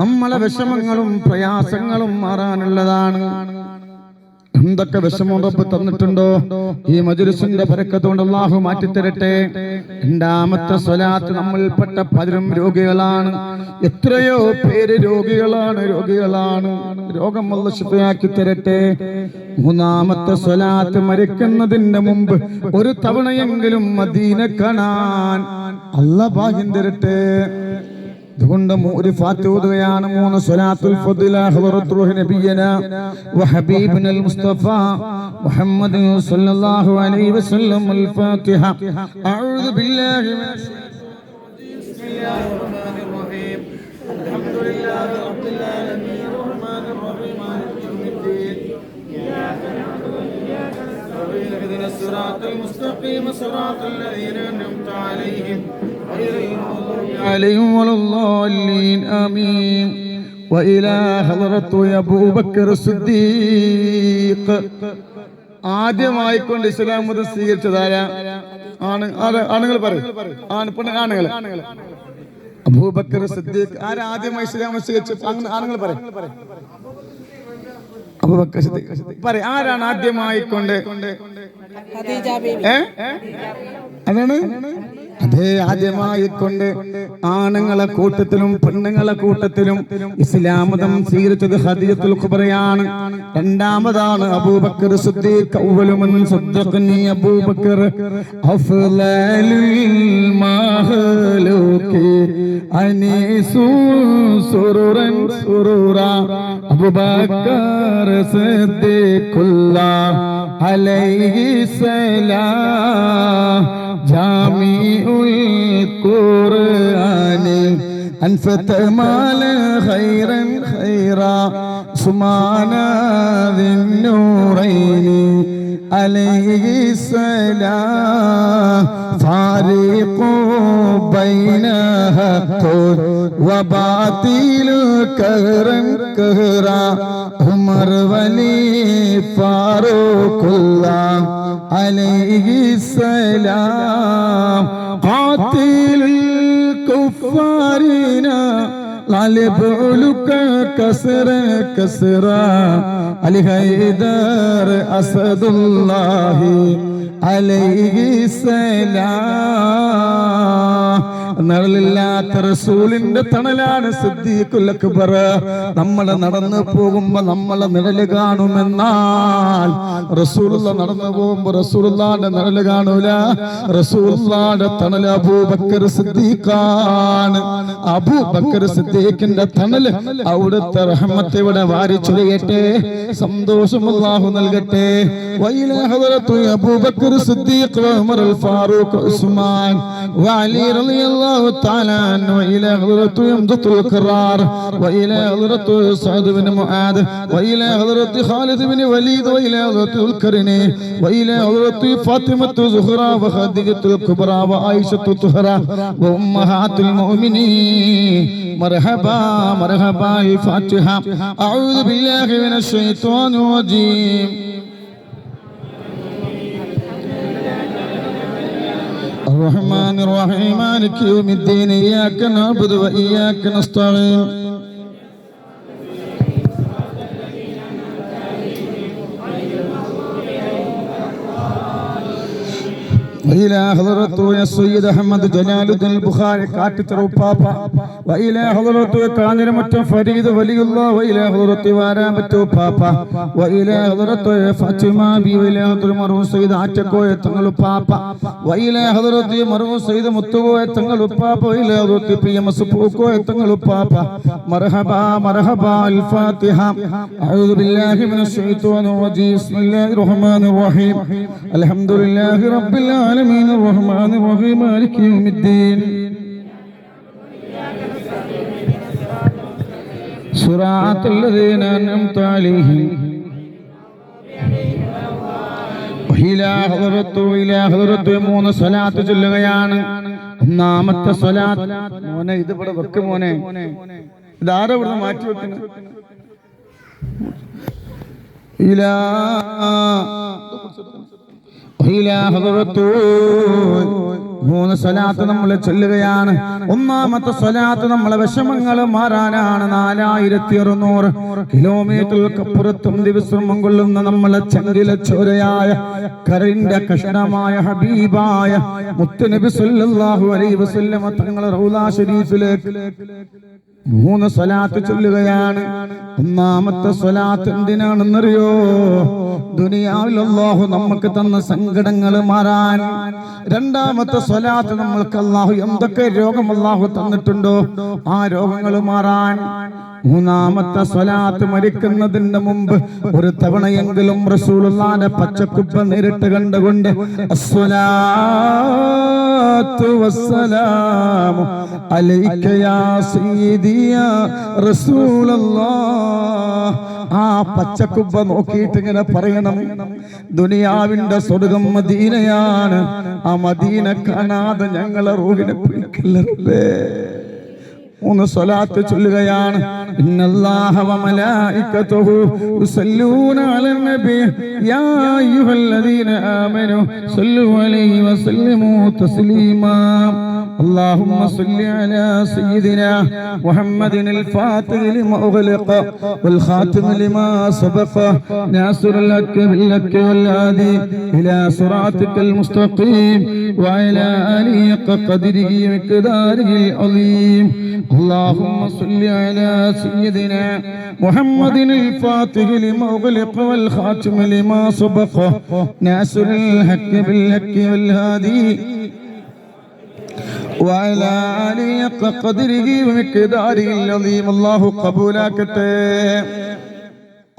നമ്മളെ വിഷമങ്ങളും പ്രയാസങ്ങളും മാറാനുള്ളതാണ്. എന്തൊക്കെ വിഷമമുറപ്പ് തന്നിട്ടുണ്ടോ? ഈ മജുരുസിന്റെ പരക്കത്തോണ്ട് അള്ളാഹു മാറ്റിത്തരട്ടെ. രണ്ടാമത്തെ സ്വലാത്ത് നമ്മൾപ്പെട്ട പലരും രോഗികളാണ്. എത്രയോ പേര് രോഗികളാണ് രോഗികളാണ്. രോഗം വല്ല ശുദ്ധയാക്കി തരട്ടെ. മൂന്നാമത്തെ സ്വലാത്ത് മരിക്കുന്നതിന്റെ മുമ്പ് ഒരു തവണയെങ്കിലും മദീന കാണാൻ അല്ല ഭാഗ്യം തരട്ടെ. അതുകൊണ്ട് ഒരു ഫാറ്റൂതുകയാണ് മൂന്ന് സ്വലാത്തുൽ ഫദില ഹദറത്ത് റൂഹി നബിയന വ അൽ മുസ്തഫ മുഹമ്മദ് സല്ലല്ലാഹു അലൈഹി വസല്ലം അൽ ഫാത്തിഹ. അഊദു ബില്ലാഹി മിനശ് ശൈത്താനിർ റജീം ബിസ്മില്ലാഹിർ റഹ്മാനിർ റഹീം. അൽഹംദുലില്ലാഹി റബ്ബിൽ ആലമീൻ. اهدنا الصراط المستقيم صراط الذين أنعمت عليهم غير المغضوب عليهم ولا الضالين آمين وإلى حضرة أبو بكر الصديق ആദ്യമായിക്കൊണ്ട് ഇസ്ലാം മതം സ്വീകരിച്ചതാര ആണ് ആര്- ആണുങ്ങൾ പറയും ആണ് പെണ്ണ് ആണുങ്ങൾ അബൂബക്കർ സിദ്ദീഖ് ആരാ ആദ്യമായി ഇസ്ലാം മതം സ്വീകരിച്ച ആണുങ്ങൾ- ആണുങ്ങൾ പറയും അബൂബക്കർ സിദ്ദീഖ് പറയും ആരാണ് ആദ്യമായി കൊണ്ട് അതാണ്? അതേ ആദ്യമായി കൊണ്ട് ആണുങ്ങളെ കൂട്ടത്തിലും പെണ്ണുങ്ങളെ കൂട്ടത്തിലും ഇസ്ലാമതം സ്വീകരിച്ചത് ഹദീജത്തുൽ ഖുബറയാണ്. രണ്ടാമതാണ് അബൂബക്കർ സിദ്ദീഖ് അവലുമൻ സദ്ദഖനി അബൂബക്കർ. അഫ്ളലുൽ മഹലൂകി അനീസു സുറുറൻ സുറുറ. അബുബക്കർ സിദ്ദീഖുല്ല അലൈഹി സലാം ജാമിഉൽ ഖുർആനി അൻഫത മാല ഖൈറൻ ഖൈറാ سمعنا ذي النورين عليه السلام فارق بين حق وباطل كهرا كهرا عمر ولي فاروق الله عليه السلام قاتل الكفارين لعلبعلك كسر كسرا علي هيدر أسد الله عليه السلام നിഴലില്ലാത്ത റസൂലിന്റെ തണലാണ് സിദ്ദീഖുൽ അക്ബർ നമ്മൾ നടന്നു പോകുമ്പോ നമ്മളെ നിഴല് കാണുമെന്നാൽ റസൂലുള്ള നടന്നു പോകുമ്പോ റസൂലുള്ളാന്റെ നിഴല് കാണൂല റസൂലുള്ളാന്റെ തണല് അബൂബക്കർ സിദ്ദീഖാണ് അബൂബക്കർ സിദ്ദീഖിന്റെ തണല് അവിടുത്തെ റഹ്മത്ത് ഇവിടെ വാരി ചൊരിയട്ടെ സന്തോഷം അല്ലാഹു നൽകട്ടെ വൈല ഹദറത്തു അബൂബക്കർ സിദ്ദീഖ് ഉമർ അൽ ഫാറൂഖ് ഉസ്മാൻ وعلي رضي الله تعالى عنه وإلى حضرة يمضة القرار وإلى حضرة سعد بن معاذ وإلى حضرة خالد بن وليد وإلى حضرة الكرني وإلى حضرة فاطمة زهرة وخديجة الكبرى وعائشة الطهرى وأمهات المؤمنين مرحبا مرحبا الفاتحة أعوذ بالله من الشيطان الرجيم الرحمن الرحيم مالك يوم الدين إياك نعبد وإياك نستعين وإلى حضرته يا سيد أحمد جلال الدين البخاري كاتب روبابا وإلى حضرته كان مت فريد ولي الله وإلى حضرته وارامت بابا وإلى حضرته فاطمة بي وإلى حضرته مرو سيد عتكو تنگل بابا وإلى حضرته مرو سيد متو تنگل بابا وإلى حضرته بي مسبوكو تنگل بابا مرحبا مرحبا الفاتحة أعوذ بالله من الشيطان الرجيم بسم الله الرحمن الرحيم الحمد لله رب العالمين الرحمن الرحيم مالك يوم الدين صراط الذين أنعمت عليهم وإلى حضرت إلى حضرت മൂന്ന് സ്വലാത്ത് ചൊല്ലുകയാണ് ഒന്നാമത്തെ സ്വലാത്ത് മോനെ ഇത് ഇവിടെ വെക്ക് മോനെ ഇതാരോ ഇവിടെ മാറ്റി വെക്കുന്നു ഇലാ وإلى حضرته മൂന്ന് സ്വലാത്ത് നമ്മൾ ചൊല്ലുകയാണ്. ഒന്നാമത്തെ സ്വലാത്ത് നമ്മളെ വിഷമങ്ങൾ മാറാനാണ് നാലായിരത്തി അറുന്നൂറ് കിലോമീറ്ററുകൾക്കപ്പുറത്തും ദിവസം കൊള്ളുന്ന നമ്മളെ ചങ്കില ചോരയായ കരിന്റെ കഷണമായ ഹബീബായ മുത്തുനബി സല്ലല്ലാഹു അലൈഹി വസല്ലമ തങ്ങളെ റൗലാ ഷരീഫിലേക്ക് മൂന്ന് സ്വലാത്ത് ചൊല്ലുകയാണ്. ഒന്നാമത്തെ സ്വലാത്ത് എന്തിനാണെന്നറിയോ? ദുനിയാവിൽ നമുക്ക് തന്ന സങ്കടങ്ങൾ മാറാൻ. രണ്ടാമത്തെ സ്വലാത്ത് നമ്മൾക്ക് അള്ളാഹു എന്തൊക്കെ രോഗം അള്ളാഹു തന്നിട്ടുണ്ടോ? ആ രോഗങ്ങൾ മാറാൻ. മൂന്നാമത്തെ സ്വലാത്ത് മരിക്കുന്നതിന് മുമ്പ് ഒരു തവണയെങ്കിലും റസൂലുള്ളാന്റെ പച്ചക്കുപ്പ നേരിട്ട് കണ്ടുകൊണ്ട് ആ പച്ചക്കുപ്പ നോക്കിയിട്ട് ഇങ്ങനെ പറയണം ദുനിയാവിന്റെ സ്വർഗം മദീനയാണ് ആ മദീന കാണാതെ ഞങ്ങളെ റൂഹിനെ പിടിക്കല്ലേ മൂന്ന് സ്വലാത്ത് ചൊല്ലുകയാണ്. ان الله وملائكته يصلون على النبي يا ايها الذين امنوا صلوا عليه وسلموا تسليما اللهم صل على سيدنا محمد الفاتح لما أغلق والخاتم لما سبق ناصر لك باللك والهادي الى صراطك المستقيم وعلى آله قدره مقداره العظيم اللهم صل على سيدنا محمد الفاتح لمغلق والخاتم لما سبق ناصر الحق بالحق والهادي وعلى آله قدره ومقداره العظيم الله قبولك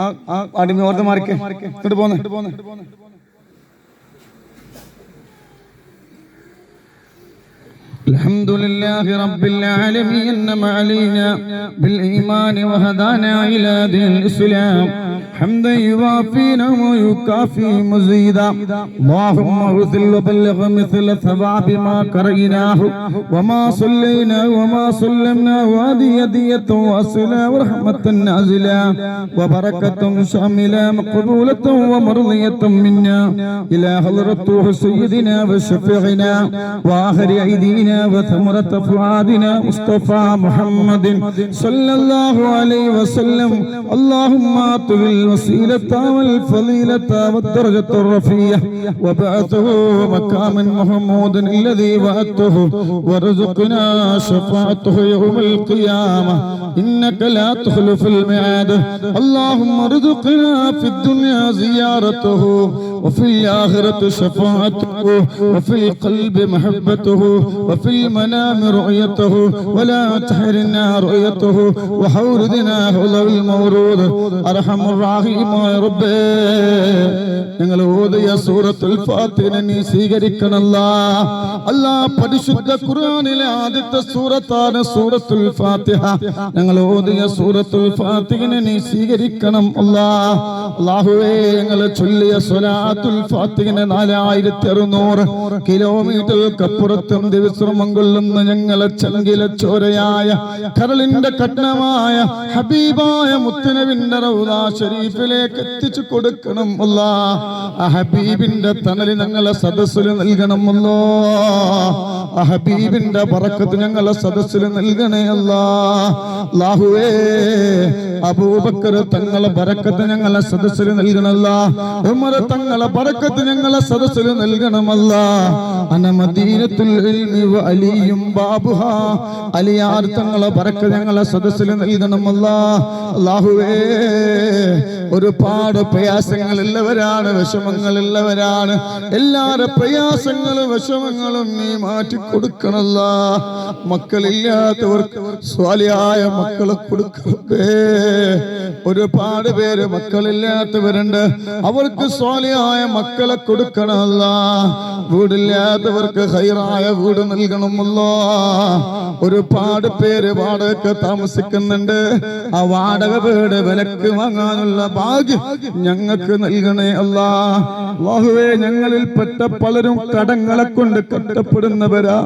ആ അടിമ ഓർത്ത് മാറിക്കേ ഇങ്ങോട്ട് പോന്നെ الحمد لله رب العالمين انما علينا بالايمان وهدانا الى دين الاسلام حمدا يوافينا ويكافي مزيدا اللهم اغفر وبلغ مثل ثواب ما قرئناه وما صلينا وما سلمنا وهذه هدية واصلة ورحمة نازلة وبركة شاملة مقبولة ومرضية منا إلى حضرة سيدنا وشفيعنا وآخر أيدينا وثمرة فؤادنا مصطفى محمد صلى الله عليه وسلم. اللهم أعطه الوسيلة والفضيلة والدرجة الرفيعة وبعثه مكاما محمود الذي وعدته. وارزقنا شفاعته يوم القيامة. إنك لا تخلف الميعاد. اللهم ارزقنا في الدنيا زيارته. وفي الآخرة شفاعته وفي القلب محبته وفي المنام رؤيته ولا تحرنا رؤيته وحوردنا حول المورود أرحم الراحيم يا ربي ഞങ്ങൾ ഓതിയ സൂറത്തുൽ ഫാത്തിഹ നീ സ്വീകരിക്കണല്ല അല്ലാ പരിശുദ്ധ ഖുർആനിലെ ആദ്യത്തെ സൂറത്താണ് സൂറത്തുൽ ഫാത്തിഹ ഞങ്ങൾ ഓതിയ സൂറത്തുൽ ഫാത്തിഹിനെ നീ സ്വീകരിക്കണം അല്ലാ അല്ലാഹുവേ ഞങ്ങൾ ചൊല്ലിയ സ്വലാത്തുൽ ഫാത്തിഹിനെ നാലായിരത്തി അറുന്നൂറ് കൊള്ളുന്ന ഞങ്ങളെ ചങ്കില ചോരയായ കരളിന്റെ കഠിനമായ ഹബീബായ മുത്തനവിന്റെ ഷരീഫിലേക്ക് എത്തിച്ചു കൊടുക്കണം ഹബീബിന്റെ തണൽ ഞങ്ങളെ സദസ്സിൽ നൽകണമല്ലോ ഹബീബിന്റെ പറക്കത്ത് ഞങ്ങളെ സദസ്സിൽ നൽകണേ അല്ലാ. അല്ലാഹുവേ അബൂബക്കർ തങ്ങളെ പറക്കത്ത് ഞങ്ങളെ സദസ്സിൽ നൽകണല്ല ഉമർ തങ്ങളെ ബറക്കത്ത് ഞങ്ങളെ സദസ്സിൽ നൽകണമല്ല. അനമദീനത്തുൽ അലിയും ബാബുഹ. അലിയാർ തങ്ങളെ ബറക്കത്ത് ഞങ്ങളെ സദസ്സിൽ നൽകണമല്ല. അല്ലാഹുവേ ഒരുപാട് പ്രയാസങ്ങളുള്ളവരാണ് വിഷമങ്ങളുള്ളവരാണ്. എല്ലാരെ പ്രയാസങ്ങളും വിഷമങ്ങളും നീ മാറ്റി കൊടുക്കണല്ല മക്കളില്ലാത്തവർക്ക് സ്വാലിയായ മക്കളെ കൊടുക്കേ ഒരുപാട് പേര് മക്കളില്ലാത്തവരുണ്ട്. അവർക്ക് സ്വാലിയായ മക്കളെ കൊടുക്കണമല്ല വീടില്ലാത്തവർക്ക് ഹൈറായ വീട് നൽകണമല്ലോ. ഒരുപാട് പേര് വാടക താമസിക്കുന്നുണ്ട്. ആ വാടക വീട് വിലക്ക് വാങ്ങാനുള്ള ഭാഗ്യം ഞങ്ങൾക്ക് നൽകണേ അല്ലാ. അള്ളാഹുവേ ഞങ്ങളിൽ പെട്ട പലരും കടങ്ങളെ കൊണ്ട് കഷ്ടപ്പെടുന്നവരാ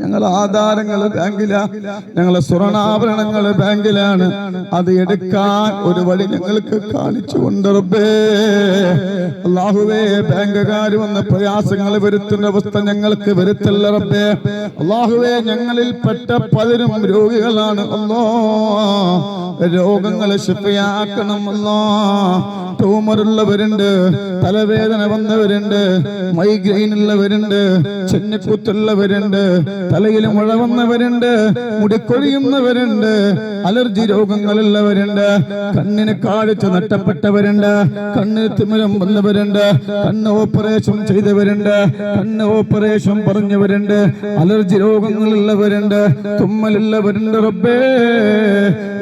ഞങ്ങൾ ആധാരങ്ങൾ ബാങ്കിലാ. ഞങ്ങളെ സ്വർണാഭരണങ്ങൾ ബാങ്കിലാണ്. അത് എടുക്കാൻ ഒരു വഴി ഞങ്ങൾക്ക് കാണിച്ചു റബ്ബേ. അള്ളാഹുവേ ബാങ്കുകാർ വന്ന പ്രയാസങ്ങൾ വരുത്തുന്ന അവസ്ഥ ഞങ്ങൾക്ക് വരുത്തല്ല റബ്ബേ. അള്ളാഹുവേ ഞങ്ങളിൽ പെട്ട പലരും രോഗികളാണ് അല്ലോ. രോഗങ്ങളെ ശിഫയാക്കണം അല്ലോ. ട്യൂമറുള്ളവരുണ്ട് തലവേദന വന്നവരുണ്ട് മൈഗ്രെയിൻ ഉള്ളവരുണ്ട് ചെന്നിക്കുത്തുള്ളവരുണ്ട് തലയിൽ മുഴ വന്നവരുണ്ട് മുടിക്കൊഴിയുന്നവരുണ്ട് അലർജി രോഗങ്ങളുള്ളവരുണ്ട് കണ്ണിന് കാഴ്ച നഷ്ടപ്പെട്ടവരുണ്ട്. കണ്ണിന് തിമിരം വന്നവരുണ്ട്. കണ്ണ് ഓപ്പറേഷൻ ചെയ്തവരുണ്ട്. കണ്ണ് ഓപ്പറേഷൻ പറഞ്ഞവരുണ്ട്. അലർജി രോഗങ്ങളുള്ളവരുണ്ട് തുമ്മലുള്ളവരുണ്ട് റബ്ബേ.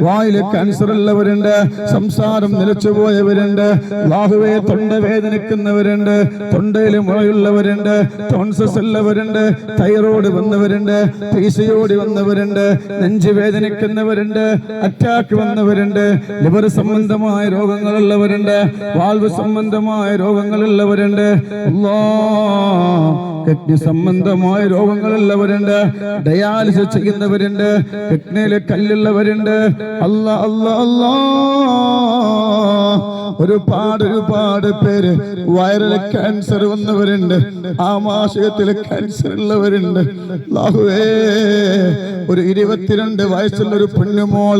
വായിൽ ക്യാൻസർ ഉള്ളവരുണ്ട് സംസാരം നിലച്ചുപോയവരുണ്ട്. ലാഹുവെ തൊണ്ട വേദനിക്കുന്നവരുണ്ട്. തൊണ്ടയിൽ മുളയുള്ളവരുണ്ട് ടോൺസസ് ഉള്ളവരുണ്ട്. തൈറോയ്ഡ് വന്നവരുണ്ട്. പീസയോടി വന്നവരുണ്ട്. നെഞ്ചു വേദനിക്കുന്നവരുണ്ട്. അറ്റാക്ക് വന്നവരുണ്ട്. ലിവർ സംബന്ധമായ രോഗങ്ങളുള്ളവരുണ്ട്. വാൽവ് സംബന്ധമായ രോഗങ്ങളുള്ളവരുണ്ട്. അല്ലാ കിഡ്നി സംബന്ധമായ രോഗങ്ങളുള്ളവരുണ്ട് ഡയാലിസിസ് ചെയ്യുന്നവരുണ്ട് കിഡ്നിയിലെ കല്ലുള്ളവരുണ്ട്. അല്ല അല്ല അല്ല. ഒരുപാട് ഒരുപാട് പേര് വൈറൽ ക്യാൻസർ വന്നവരുണ്ട്. ആമാശയത്തിൽ ക്യാൻസർ ഉള്ളവരുണ്ട്. ഒരു ഇരുപത്തിരണ്ട് വയസ്സുള്ള ഒരു പെണ്ണുമോൾ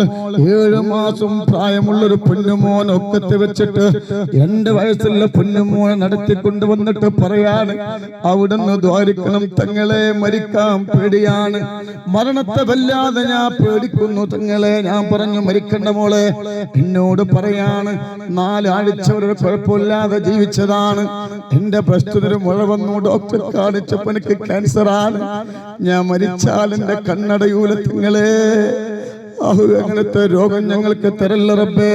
ഏഴ് മാസം പ്രായമുള്ള ഒരു പെണ്ണുമോൻ ഒക്കത്ത് വെച്ചിട്ട് രണ്ട് വയസ്സുള്ള പെണ്ണുമോനെ നടത്തിക്കൊണ്ട് വന്നിട്ട് പറയാണ് അവിടുന്ന് ദ്വാരിക്കണം. തങ്ങളെ മരിക്കാൻ പേടിയാണ്. മരണത്തെ വല്ലാതെ ഞാൻ പേടിക്കുന്നു. തങ്ങളെ ഞാൻ പറഞ്ഞു മരിക്കണ്ട മോളെ. എന്നോട് പറയാണ് നാലാഴ്ച ഒരു കുഴപ്പമില്ലാതെ ജീവിച്ചതാണ്. എന്റെ പ്രശ്നത്തിന് മുഴ വന്നു ഡോക്ടർ കാണിച്ചപ്പോ എനിക്ക് ക്യാൻസർ ആണ്. ഞാൻ മരിച്ചാൽ എന്റെ കണ്ണടയൂല തങ്ങളെ. അങ്ങനത്തെ രോഗം ഞങ്ങൾക്ക് തരല്ല റബ്ബേ.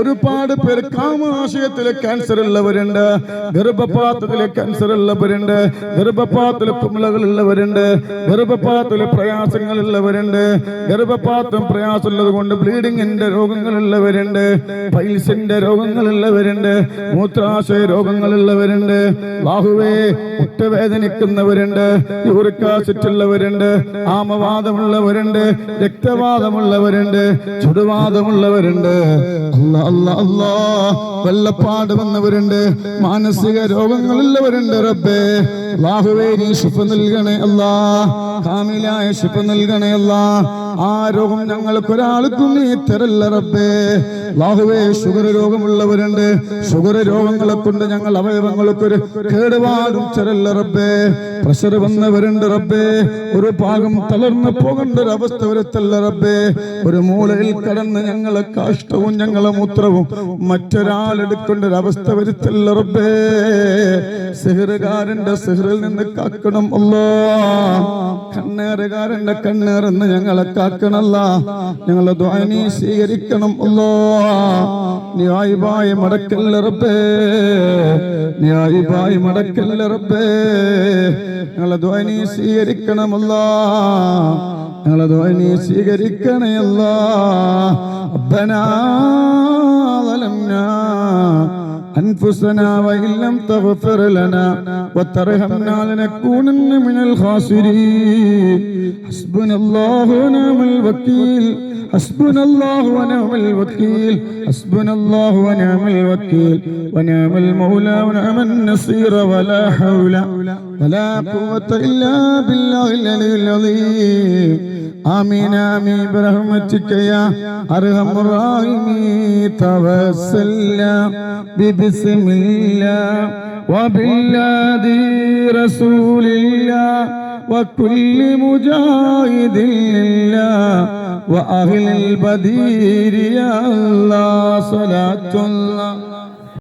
ഒരുപാട് പേര് കാമാശയത്തിലെ ക്യാൻസർ ഉള്ളവരുണ്ട് ഗർഭപാത്രത്തിലെ ക്യാൻസർ ഉള്ളവരുണ്ട് ഗർഭപാത്രത്തിലെ കുമിളകൾ ഉള്ളവരുണ്ട് ഗർഭപാത്രത്തിലെ പ്രയാസങ്ങൾ ഉള്ളവരുണ്ട് ഗർഭപാത്രം പ്രയാസമുള്ളത് കൊണ്ട് ബ്ലീഡിങ്ങിന്റെ രോഗങ്ങൾ ഉള്ളവരുണ്ട് പൈൽസിന്റെ രോഗങ്ങൾ ഉള്ളവരുണ്ട് മൂത്രാശയ രോഗങ്ങൾ ഉള്ളവരുണ്ട് ബാഹുവേ മുട്ടുവേദനിക്കുന്നവരുണ്ട് യൂറിക് ആസിഡ് ഉള്ളവരുണ്ട് ആമവാദമുള്ളവരുണ്ട് രക്തവാദമുള്ളവരുണ്ട് ചുടുവാദമുള്ളവരുണ്ട്. അല്ലാ അല്ലാ അല്ലാ വെള്ളപ്പാട് വന്നവരുണ്ട് മാനസിക രോഗങ്ങളുള്ളവരുണ്ട് റബ്ബേ. നീ ശിഫ നൽകണേ അല്ലാ. കാമിലായ ശുഭ നൽകണേ അല്ലാ. ആ രോഗം ഞങ്ങൾക്ക് ഒരാൾക്കും നീ തരല്ല റബ്ബേ. അല്ലാഹുവേ ഷുഗർ രോഗമുള്ളവരുണ്ട്. ഷുഗർ രോഗങ്ങളെ കൊണ്ട് ഞങ്ങൾ അവയവങ്ങൾക്കൊരു കേടുപാടും തരല്ല റബ്ബേ. പ്രഷർ വന്നവരുണ്ട് റബ്ബേ. ഒരു ഭാഗം തളർന്നു പോകേണ്ട ഒരു അവസ്ഥ വരുത്തല്ല റബ്ബേ. ഒരു മൂലയിൽ കടന്ന് ഞങ്ങളെ കാഷ്ടവും ഞങ്ങളെ മൂത്രവും മറ്റൊരാളെടുക്കേണ്ട ഒരു അവസ്ഥ വരുത്തല്ല റബ്ബേ. സിഹറുകാരന്റെ സിഹറിൽ നിന്ന് കാക്കണം അല്ലോ. കണ്ണേറുകാരന്റെ കണ്ണേറെന്ന് ഞങ്ങളെ കാക്കണല്ല ഞങ്ങളെ ദ്വാനി സ്വീകരിക്കണം അല്ലോ ന്യായമായി മടക്കല്ല റബ്ബേ ന്യായമായി മടക്കല്ല റബ്ബേ ഞങ്ങളെ ദ്വാനി സ്വീകരിക്കണമല്ലോ ഞങ്ങളെ ദ്വാനി സ്വീകരിക്കണയല്ല ربنا ظلمنا أنفسنا وإن لم تغفر لنا وترحمنا لنكونن من الخاسرين حسبنا الله ونعم الوكيل حسبنا الله ونعم الوكيل. حسبنا الله ونعم الوكيل. ونعم المولى ونعم النصير. ولا حول ولا قوة إلا بالله العلي العظيم. آمين آمين. برحمتك يا أرحم الراحمين. توسلنا ببسم الله. وبالذي رسول الله. وكل مجاهد لله وأهل البدير يا الله صلاة الله